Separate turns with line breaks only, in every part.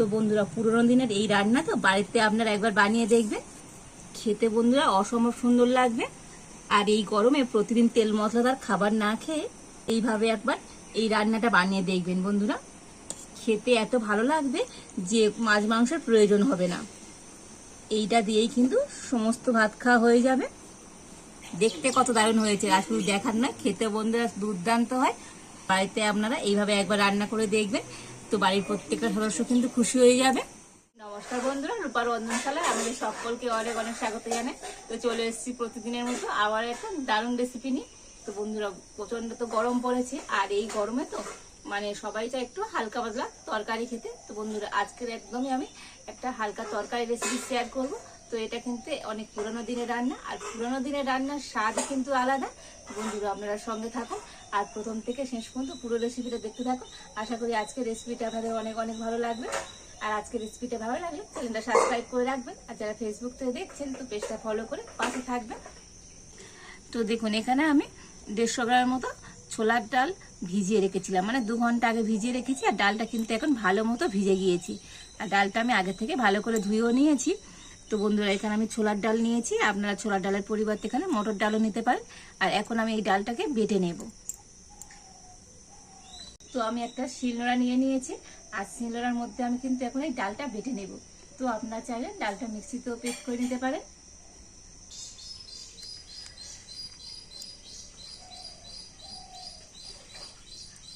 তো বন্ধুরা, পুরোনো দিনের এই রান্না তো বাড়িতে আপনারা একবার বানিয়ে দেখবেন। খেতে বন্ধুরা অসম্ভব সুন্দর লাগবে। আর এই গরমে প্রতিদিন তেল মশলাদার খাবার না খেয়ে এইভাবে একবার এই রান্নাটা বানিয়ে দেখবেন বন্ধুরা। খেতে এত ভালো লাগবে যে মাছ মাংসের প্রয়োজন হবে না। এইটা দিয়েই কিন্তু সমস্ত ভাত খাওয়া হয়ে যাবে। দেখতে কত দারুণ হয়েছে। আর শুধু দেখার না খেতে বন্ধুরা দুর্দান্ত হয়। বাড়িতে আপনারা এইভাবে একবার রান্না করে দেখবেন। তো বাড়ির প্রত্যেকটা সদস্য কিন্তু খুশি হয়ে যাবে। নমস্কার বন্ধুরা, রূপার রন্ধনশালায় আমাদের সকলকে অনেক অনেক স্বাগত জানে তো চলে এসেছি প্রতিদিনের মতো আবার একটা দারুণ রেসিপি নিই তো বন্ধুরা প্রচণ্ড তো গরম পড়েছে, আর এই গরমে তো মানে সবাই চায় একটু হালকা পাতলা তরকারি খেতে। তো বন্ধুরা, আজকের একদমই আমি একটা হালকা তরকারি রেসিপি শেয়ার করব। তো এটা কিন্তু অনেক পুরোনো দিনের রান্না, আর পুরোনো দিনের রান্নার স্বাদ কিন্তু আলাদা। বন্ধুরা, আপনারা সঙ্গে থাকুন, আর প্রথম থেকে শেষ পর্যন্ত পুরো রেসিপিটা দেখতে থাকুন। আশা করি আজকের রেসিপিটা আপনাদের অনেক অনেক ভালো লাগবে। আর আজকের রেসিপিটা ভালো লাগলে চ্যানেলটা সাবস্ক্রাইব করে রাখবেন। আর যারা ফেসবুক থেকে দেখছেন, তো পেজটা ফলো করে পাশে থাকবেন। তো দেখুন, এখানে আমি দেড়শো গ্রামের মতো ছোলার ডাল ভিজিয়ে রেখেছিলাম। মানে দু ঘণ্টা আগে ভিজিয়ে রেখেছি, আর ডালটা কিন্তু এখন ভালো মতো ভিজে গিয়েছি। আর ডালটা আমি আগে থেকে ভালো করে ধুয়েও নিয়েছি। তো বন্ধুরা, এখানে আমি ছোলার ডাল নিয়েছি। আপনারা ছোলার ডালের পরিবর্তে এখানে মটর ডালও নিতে পারেন। আর এখন আমি এই ডালটাকে বেটে নেব। তো আমি একটা শিলনোড়া নিয়ে নিয়েছি। আর শিলনোড়ার মধ্যে আমি কিন্তু এখন এই ডালটা বেটে নেব। তো আপনারা চাইলে ডালটা মিক্সিতেও পেস্ট করে নিতে পারেন।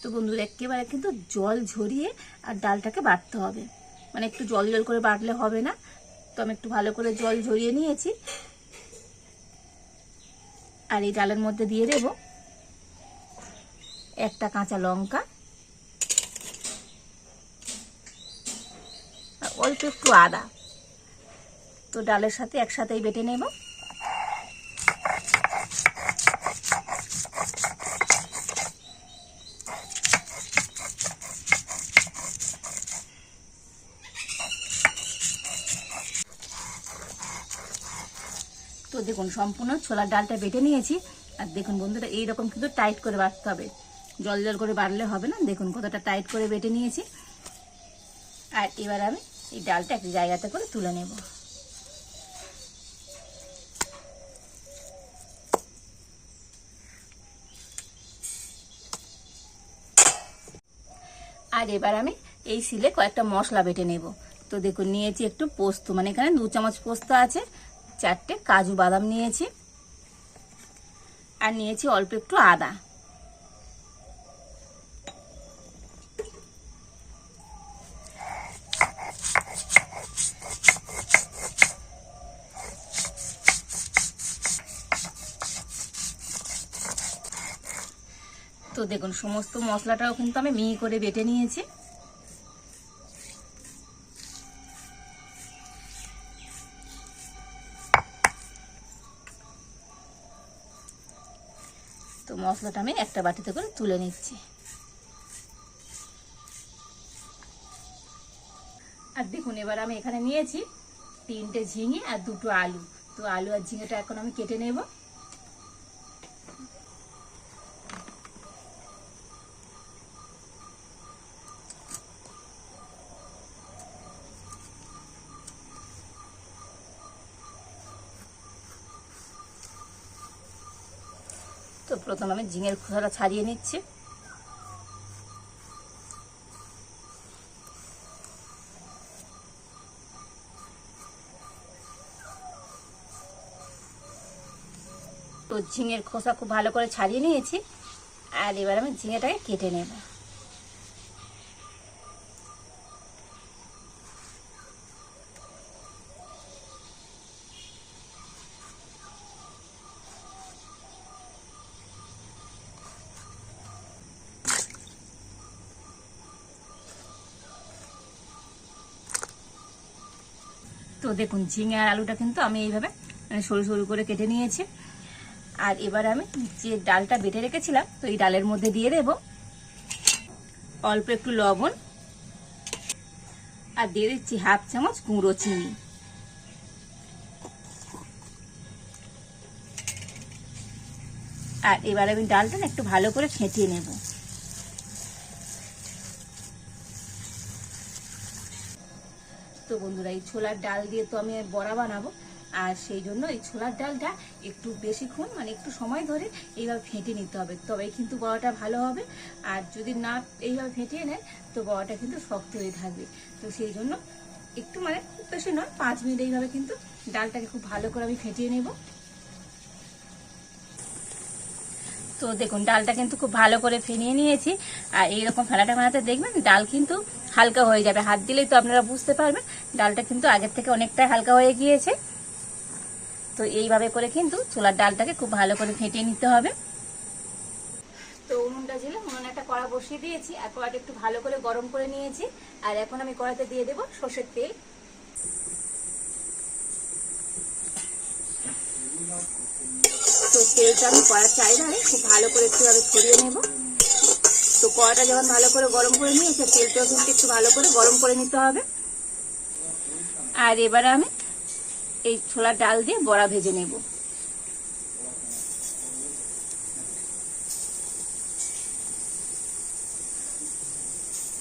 তো বন্ধুরা, একেবারে কিন্তু জল ঝরিয়ে আর ডালটাকে বাটতে হবে। মানে একটু জল জল করে বাটলে হবে না। তো আমি একটু ভালো করে জল ঝরিয়ে নিয়েছি। আর এই ডালের মধ্যে দিয়ে দেব একটা কাঁচা লঙ্কা। অল্প একটু আদা। তো ডালের সাথে একসাথেই বেটে নেব। দেখুন, সম্পূর্ণ ছোলার ডালটা বেটে নিয়েছি। আর দেখুন বন্ধুরা, এইরকম কিন্তু টাইট করে বাটতে হবে। জল জল করে বাড়লে হবে না? দেখুন কতটা টাইট করে বেটে নিয়েছি। আর এবার আমি এই ডালটা একটা জায়গাতে করে তুলে নেব। আর এবার আমি এই সিলে কয়েকটা মশলা বেটে নেব। তো দেখুন, নিয়েছি একটু পোস্ত। মানে এখানে দু চামচ পোস্ত আছে। চারটে কাজু বাদাম নিয়েছি। আর নিয়েছি অল্প একটু আদা। তো দেখুন, সমস্ত মশলাটাও কিন্তু আমি মিহি করে বেটে নিয়েছি। মশলাটা আমি একটা বাটিতে করে তুলে নিচ্ছি। আর দেখুন, এবার আমি এখানে নিয়েছি তিনটে ঝিঙে আর দুটো আলু। তো আলু আর ঝিঙেটা এখন আমি কেটে নেব। প্রথম আমি ঝিঙের খোসাটা ছাড়িয়ে নিচ্ছি। তো ঝিঙের খোসা খুব ভালো করে ছাড়িয়ে নিয়েছি। আর এবার আমি ঝিঙেটাকে কেটে নেব। তো দেখুন, ঝিঙে আর আলুটা কিন্তু আমি এইভাবে মানে সরু সরু করে কেটে নিয়েছি। আর এবার আমি যে ডালটা বেটে রেখেছিলাম, তো এই ডালের মধ্যে দিয়ে দেব অল্প একটু লবণ। আর দিয়ে দিচ্ছি হাফ চামচ গুঁড়ো চিনি। আর এবার আমি ডালটা একটু ভালো করে ফেটিয়ে নেব। বন্ধুরা, এই ছোলার ডাল দিয়ে তো আমি বড়া বানাবো। আর সেই জন্য এই ছোলার ডালটা একটু বেশিক্ষণ মানে একটু সময় ধরে এইভাবে ফেঁটে নিতে হবে। তবেই কিন্তু বড়াটা ভালো হবে। আর যদি না এইভাবে ফেঁটিয়ে নেয়, তো বড়াটা কিন্তু শক্ত হয়ে থাকবে। তো সেই জন্য একটু মানে খুব বেশি নয়, পাঁচ মিনিট এইভাবে কিন্তু ডালটাকে খুব ভালো করে আমি ফেটিয়ে নেব। তো দেখুন, ডালটা কিন্তু খুব ভালো করে ফেনিয়ে নিয়েছি। আর এইরকম ফেলাটা বানাতে দেখবেন, ডাল কিন্তু হালকা হয়ে যাবে। হাত দিলেই তো আপনারা বুঝতে পারবেন, ডালটা কিন্তু আগের থেকে অনেকটাই হালকা হয়ে গিয়েছে। তো এইভাবে করে কিন্তু ছোলার ডালটাকে খুব ভালো করে ফেটিয়ে নিতে হবে। তো উনুনটা ছিল উনুনে একটা কড়া বসিয়ে দিয়েছি, আর কড়াটা একটু ভালো করে গরম করে নিয়েছি। আর এখন আমি কড়াতে দিয়ে দেবো সর্ষের তেল তো তেলটা আমি কড়ার চারিধারে খুব ভালো করে একটু আমি ছড়িয়ে নেব। তো কড়াটা যখন ভালো করে গরম করে নিয়েছে তেলটাও কিন্তু একটু ভালো করে গরম করে নিতে হবে। আর এবারে আমি এই ছোলার ডাল দিয়ে বড়া ভেজে নেব।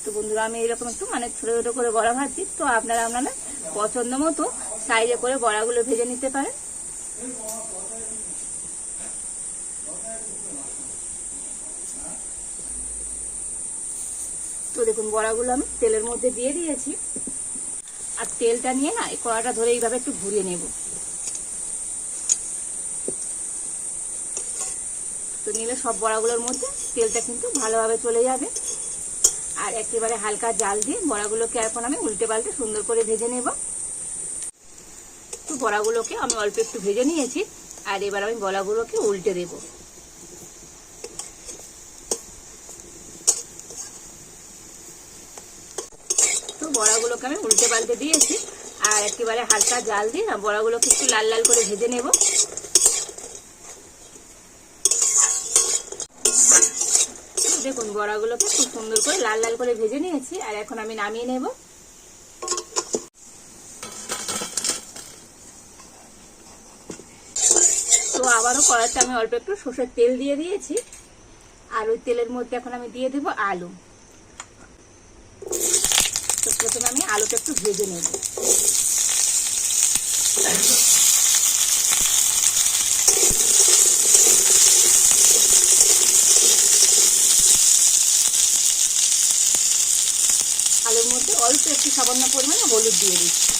তো বন্ধুরা, আমি এরকম একটু মানে ছোটো ছোটো করে বড়া ভাজছি, তো আপনারা আপনারা পছন্দ মতো সাইজে করে বড়াগুলো ভেজে নিতে পারেন। দেখুন বড়াগুলো আমি তেলের মধ্যে দিয়ে দিয়েছি। আর তেলটা নিয়ে না, এই কড়াটা ধরে এইভাবে একটু ঘুরিয়ে নেব। তো নিলে সব বড়াগুলোর মধ্যে তেলটা কিন্তু ভালোভাবে চলে যাবে। আর একেবারে হালকা জাল দিয়ে বড়াগুলোকে এখন আমি উল্টে পাল্টে সুন্দর করে ভেজে নেব। তো বড়াগুলোকে আমি অল্প একটু ভেজে নিয়েছি, আর এবার আমি বড়াগুলোকে উল্টে দেবো। বড়াগুলোকে আমি উল্টে পাল্টে দিয়েছি। আর একেবারে হালকা জাল দিয়ে না, বড়াগুলোকে একটু লাল লাল করে ভেজে নেব। দেখুন, বড়াগুলোকে খুব সুন্দর করে লাল লাল করে ভেজে নিয়েছি, আর এখন আমি নামিয়ে নেব। তো আবারও কড়াতে আমি অল্প একটু সর্ষের তেল দিয়ে দিয়েছি। আর ওই তেলের মধ্যে এখন আমি দিয়ে দেবো আলু। প্রথমে আমি আলুটা একটু ভেজে নেব। আলুর মধ্যে অল্প একটু সামান্য পরিমাণে হলুদ দিয়ে দিচ্ছি।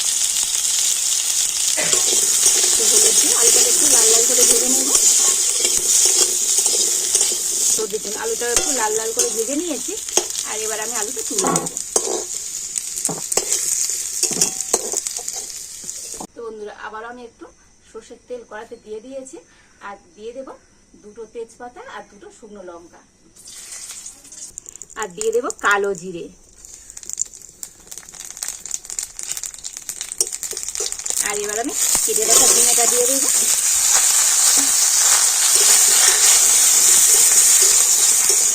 হলুদ দিয়ে একটু লাল লাল করে ভেজে নেব। তো দেখুন, আলুটা একটু লাল লাল করে ভেজে নিয়েছি, আর এবার আমি আলুটা তুলে নেব তো আবার আমি একটু সর্ষের তেল কড়াতে দিয়ে দিয়েছি। আর দিয়ে দেব দুটো তেজপাতা আর দুটো শুকনো লঙ্কা। আর দিয়ে দেব কালো জিরে। আর এবার আমি কেটে রাখা ঝিঙেটা দিয়ে দেবো।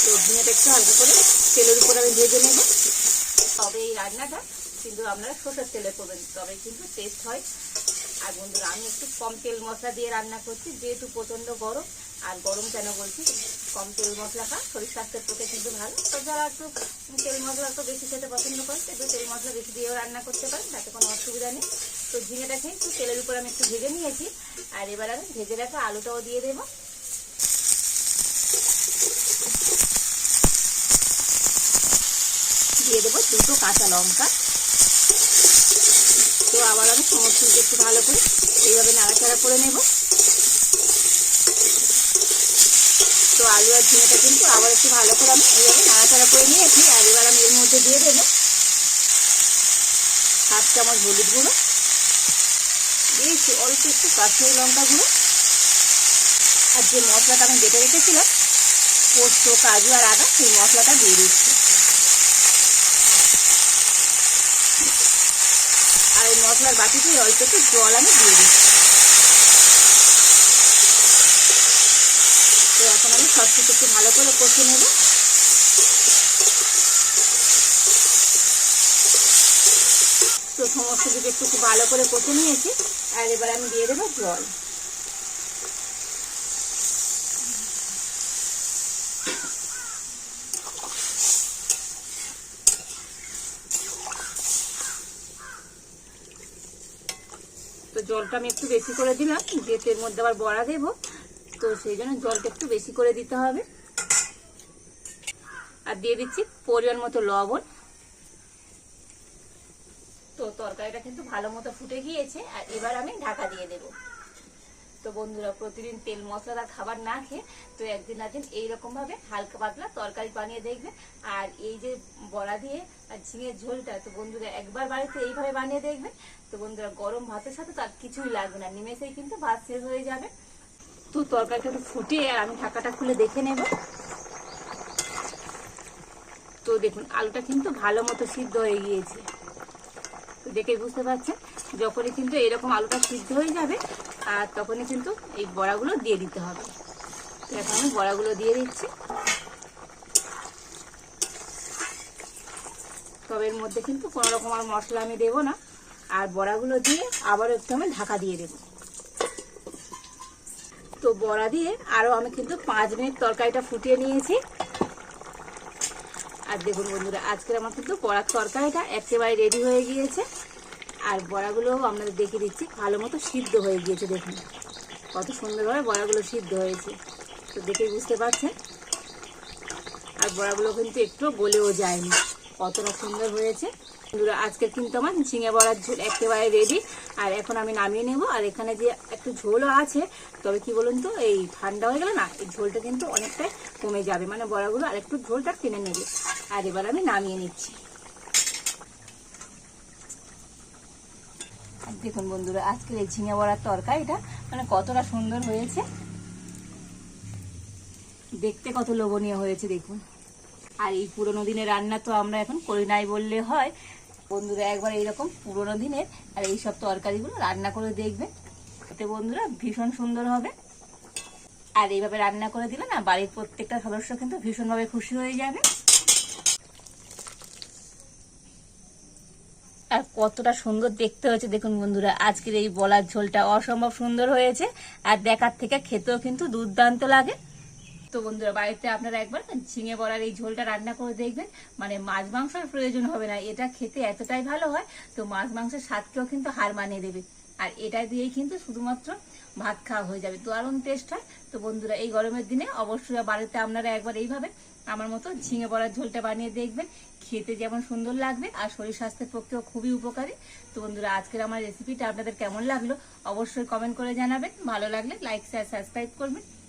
তো ঝিঙেটা একটু হালকা করে তেলের উপর আমি ভেজে নেব। তবে এই রান্নাটা কিন্তু আপনারা সর্ষের তেলে করবেন, তবে কিন্তু টেস্ট হয় আর বন্ধুরা, আমি একটু কম তেল মশলা দিয়ে রান্না করছি, যেহেতু প্রচণ্ড গরম, আর গরম কেন বলছি? কম তেল মশলা খা শরীর স্বাস্থ্যের পক্ষে কিন্তু ভালো। তো যারা একটু তেল মশলা একটু বেশি খেতে পছন্দ করেন, একটু তেল মশলা বেশি দিয়েও রান্না করতে পারেন, তাতে কোনো অসুবিধা নেই। তো ঝিঙেটাকে একটু তেলের উপর আমি একটু ভেজে নিয়েছি, আর এবার আমি ভেজে রাখা আলুটাও দিয়ে দেবো। দিয়ে দেবো দুটো কাঁচা লঙ্কা। তো আবার আমি সমস্ত একটু ভালো করে এইভাবে নাড়াচাড়া করে নেব। তো আলু আর ঝিঙেটা কিন্তু আবার একটু ভালো করে আমি এইভাবে নাড়াচাড়া করে নিয়েছি আর এবার আমি এর মধ্যে দিয়ে দেবো হাফ চামচ হলুদ গুঁড়ো দিয়েছি অল্প একটু কাশ্মীরি লঙ্কা গুঁড়ো, আর যে মশলাটা আমি বেটে রেখেছিলাম পোস্ত, কাজু আর আদা, সেই মশলাটা দিয়ে দিচ্ছি। আর ওই মশলার বাটিতে অল্প একটু জল আমি দিয়ে দিই তো এখন আমি সব কিছু একটু ভালো করে কষে নেব। তো সমস্ত কিছু একটু ভালো করে কষে নিয়েছি। আর এবার আমি দিয়ে দেবো জল। জলটা আমি একটু বেশি করে দিলাম যেহেতু এর মধ্যে আবার বড়া দেবো। তো সেই জন্য জলটা একটু বেশি করে দিতে হবে। আর দিয়ে দিচ্ছি পরিমাণ মতো লবণ। তো তরকারিটা কিন্তু ভালো মতো ফুটে গিয়েছে, আর এবার আমি ঢাকা দিয়ে দেব। তো বন্ধুরা, প্রতিদিন তেল মশলাদার খাবার না খেয়ে তো একদিন না দিন এইরকম ভাবে হালকা পাতলা তরকারি বানিয়ে দেখবে। আর এই যে বড়া দিয়ে আর ঝিঙের ঝোলটা, তো বন্ধুরা একবার বাড়িতে এইভাবে বানিয়ে দেখবে। তো বন্ধুরা, গরম ভাতের সাথে তার কিছুই লাগবে না। নিমেষেই কিন্তু ভাত শেষ হয়ে যাবে। তো তরকারিটা একটু ফুটিয়ে আর আমি ঢাকাটা খুলে দেখে নেব। তো দেখুন, আলুটা কিন্তু ভালো মতো সিদ্ধ হয়ে গিয়েছে। তো দেখে বুঝতে পারছেন, যখনই কিন্তু এরকম আলুটা সিদ্ধ হয়ে যাবে, আর তখনই কিন্তু এই বড়াগুলো দিয়ে দিতে হবে। এখন আমি বড়াগুলো দিয়ে দিচ্ছি। তবে এর মধ্যে কিন্তু কোনো রকম আর মশলা আমি দেবো না। আর বড়াগুলো দিয়ে আবারও একটু আমি ঢাকা দিয়ে দেবো। তো বড়া দিয়ে আরও আমি কিন্তু পাঁচ মিনিট তরকারিটা ফুটিয়ে নিয়েছি। আর দেখুন বন্ধুরা, আজকের আমার কিন্তু বড়ার তরকারিটা একেবারে রেডি হয়ে গিয়েছে। আর বড়াগুলো আপনাদের দেখিয়ে দিচ্ছি, ভালো মতো সিদ্ধ হয়ে গিয়েছে, দেখুন। কত সুন্দরভাবে বড়াগুলো সিদ্ধ হয়েছে। তো দেখে বুঝতে পারছেন। আর বড়াগুলো কিন্তু একটু গলেও যায়নি, কতটা সুন্দর হয়েছে। আজকে কিন্তু আমার ঝিঙে বড়ার ঝোল একেবারে রেডি আর এখন আমি নামিয়ে নেব। আর এখানে যে একটু ঝোলও আছে, তবে কি বলুন তো, এই ঠান্ডা হয়ে গেলে না, এই ঝোলটা কিন্তু অনেকটাই কমে যাবে। মানে বড়াগুলো আর একটু ঝোলটা টেনে নেবে। আর এবার আমি নামিয়ে নিচ্ছি। দেখুন বন্ধুরা, আজকের এই ঝিঙে বড়ার তরকারিটা মানে কতটা সুন্দর হয়েছে। দেখতে কত লোভনীয় হয়েছে, দেখুন। আর এই পুরোনো দিনের রান্না তো আমরা এখন করি নাই বললে হয়। বন্ধুরা একবার এইরকম পুরোনো দিনের আর এই সব তরকারিগুলো রান্না করে দেখবে। এতে বন্ধুরা ভীষণ সুন্দর হবে। আর এইভাবে রান্না করে দিলে না বাড়ির প্রত্যেকটা সদস্য কিন্তু ভীষণভাবে খুশি হয়ে যাবে। আর কতটা সুন্দর দেখতে হয়েছে দেখুন বন্ধুরা, আজকের এই বলার ঝোলটা অসম্ভব সুন্দর হয়েছে। আর দেখার থেকে খেতেও কিন্তু দুর্দান্ত লাগে। তো বন্ধুরা, বাড়িতে আপনারা একবার ঝিঙে বড়ার এই ঝোলটা রান্না করে দেখবেন। মানে মাছ মাংসের প্রয়োজন হবে না, এটা খেতে এতটাই ভালো হয়, তো মাছ মাংসের স্বাদকেও কিন্তু হার মানিয়ে দেবে। আর এটা দিয়েই কিন্তু শুধুমাত্র ভাত খাওয়া হয়ে যাবে। দারুণ টেস্ট হয়। তো বন্ধুরা, এই গরমের দিনে অবশ্যই বাড়িতে আপনারা একবার এইভাবে আমার মতো ঝিঙে বড়ার ঝোলটা বানিয়ে দেখবেন। খেতে যেমন সুন্দর লাগবে আর শরীর স্বাস্থ্যের পক্ষেও খুবই উপকারী। তো বন্ধুরা, আজকের আমার রেসিপিটা আপনাদের কেমন লাগল অবশ্যই কমেন্ট করে জানাবেন। ভালো লাগলে লাইক শেয়ার সাবস্ক্রাইব করবেন।